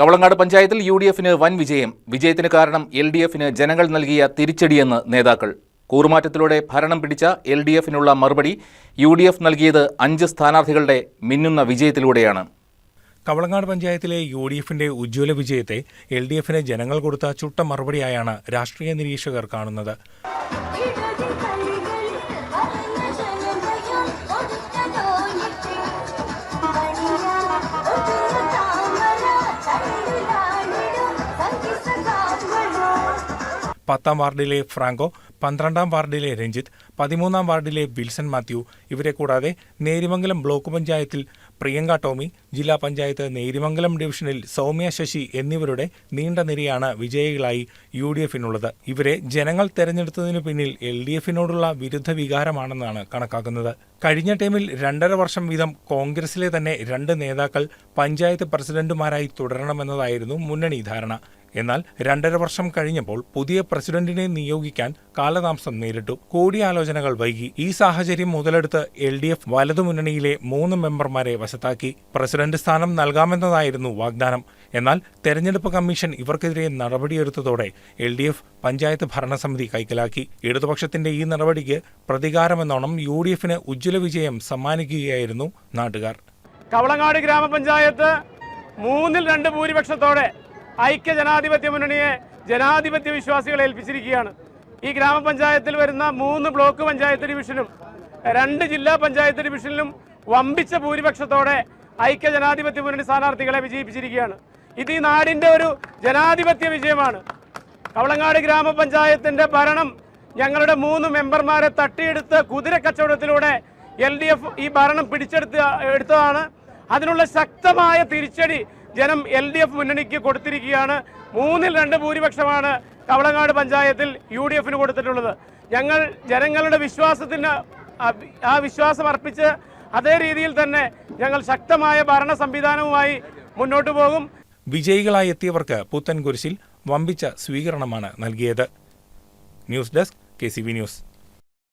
കവളങ്ങാട് പഞ്ചായത്തിൽ U D എഫിന് വൻ വിജയം. വിജയത്തിന് കാരണം എൽ ഡി എഫിന് ജനങ്ങൾ നൽകിയ തിരിച്ചടിയെന്ന് നേതാക്കൾ. കൂറുമാറ്റത്തിലൂടെ ഭരണം പിടിച്ച എൽ ഡി എഫിനുള്ള മറുപടി യു ഡി എഫ് നൽകിയത് അഞ്ച് സ്ഥാനാർത്ഥികളുടെ മിന്നുന്ന വിജയത്തിലൂടെയാണ്. കവളങ്ങാട് പഞ്ചായത്തിലെ യു ഡി എഫിന്റെ ഉജ്ജ്വല വിജയത്തെ എൽ ഡി എഫിന് ജനങ്ങൾ കൊടുത്ത ചുട്ട മറുപടിയായാണ് രാഷ്ട്രീയ നിരീക്ഷകർ കാണുന്നത്. പത്താം വാർഡിലെ ഫ്രാങ്കോ പന്ത്രണ്ടാം വാർഡിലെ രഞ്ജിത്ത് പതിമൂന്നാം വാർഡിലെ വിൽസൺ മാത്യു ഇവരെ കൂടാതെ നേരിമംഗലം ബ്ലോക്ക് പഞ്ചായത്തിൽ പ്രിയങ്ക ടോമി ജില്ലാ പഞ്ചായത്ത് നേരിമംഗലം ഡിവിഷനിൽ സൗമ്യ ശശി എന്നിവരുടെ നീണ്ട നിരയാണ് വിജയികളായി യു ഡി എഫിനുള്ളത് ഇവരെ ജനങ്ങൾ തെരഞ്ഞെടുത്തതിനു പിന്നിൽ എൽ ഡി എഫിനോടുള്ള വിരുദ്ധ വികാരമാണെന്നാണ് കണക്കാക്കുന്നത്. കഴിഞ്ഞ ടൈമിൽ രണ്ടര വർഷം വീതം കോൺഗ്രസിലെ തന്നെ രണ്ട് നേതാക്കൾ പഞ്ചായത്ത് പ്രസിഡന്റുമാരായി തുടരണമെന്നതായിരുന്നു മുന്നണി ധാരണ. എന്നാൽ രണ്ടര വർഷം കഴിഞ്ഞപ്പോൾ പുതിയ പ്രസിഡന്റിനെ നിയോഗിക്കാൻ കാലതാമസം നേരിട്ടു. കൂടിയാലോചനകൾ വൈകി. ഈ സാഹചര്യം മുതലെടുത്ത് എൽ ഡി എഫ് വലതുമുന്നണിയിലെ മൂന്ന് മെമ്പർമാരെ വശത്താക്കി. പ്രസിഡന്റ് സ്ഥാനം നൽകാമെന്നതായിരുന്നു വാഗ്ദാനം. എന്നാൽ തെരഞ്ഞെടുപ്പ് കമ്മീഷൻ ഇവർക്കെതിരെ നടപടിയെടുത്തതോടെ എൽ ഡി എഫ് പഞ്ചായത്ത് ഭരണസമിതി കൈക്കലാക്കി. ഇടതുപക്ഷത്തിന്റെ ഈ നടപടിക്ക് പ്രതികാരമെന്നോണം യു ഡി എഫിന് ഉജ്ജ്വല വിജയം സമ്മാനിക്കുകയായിരുന്നു നാട്ടുകാർ. കവളങ്ങാട് ഗ്രാമപഞ്ചായത്ത് മൂന്നിൽ രണ്ട് ഭൂരിപക്ഷത്തോടെ ഐക്യ ജനാധിപത്യ മുന്നണിയെ ജനാധിപത്യ വിശ്വാസികളെ ഏൽപ്പിച്ചിരിക്കുകയാണ്. ഈ ഗ്രാമപഞ്ചായത്തിൽ വരുന്ന മൂന്ന് ബ്ലോക്ക് പഞ്ചായത്ത് ഡിവിഷനും രണ്ട് ജില്ലാ പഞ്ചായത്ത് ഡിവിഷനിലും വമ്പിച്ച ഭൂരിപക്ഷത്തോടെ ഐക്യ ജനാധിപത്യ മുന്നണി സ്ഥാനാർത്ഥികളെ വിജയിപ്പിച്ചിരിക്കുകയാണ്. ഇത് ഈ നാടിന്റെ ഒരു ജനാധിപത്യ വിജയമാണ്. കവളങ്ങാട് ഗ്രാമപഞ്ചായത്തിന്റെ ഭരണം ഞങ്ങളുടെ മൂന്ന് മെമ്പർമാരെ തട്ടിയെടുത്ത് കുതിര കച്ചവടത്തിലൂടെ എൽ ഈ ഭരണം പിടിച്ചെടുത്ത് എടുത്തതാണ്. അതിനുള്ള ശക്തമായ തിരിച്ചടി ജനം എൽ ഡി എഫ് മുന്നണിക്ക് കൊടുത്തിരിക്കുകയാണ്. മൂന്നിൽ രണ്ട് ഭൂരിപക്ഷമാണ് കവളങ്ങാട് പഞ്ചായത്തിൽ യു ഡി എഫിന് കൊടുത്തിട്ടുള്ളത്. ഞങ്ങൾ ജനങ്ങളുടെ വിശ്വാസത്തിന് ആ- വിശ്വാസം അർപ്പിച്ച് അതേ രീതിയിൽ തന്നെ ഞങ്ങൾ ശക്തമായ ഭരണ സംവിധാനവുമായി മുന്നോട്ടു പോകും. വിജയികളായി എത്തിയവർക്ക് പുത്തൻകുരിശിൽ വമ്പിച്ച സ്വീകരണമാണ് നൽകിയത്. News desk K news.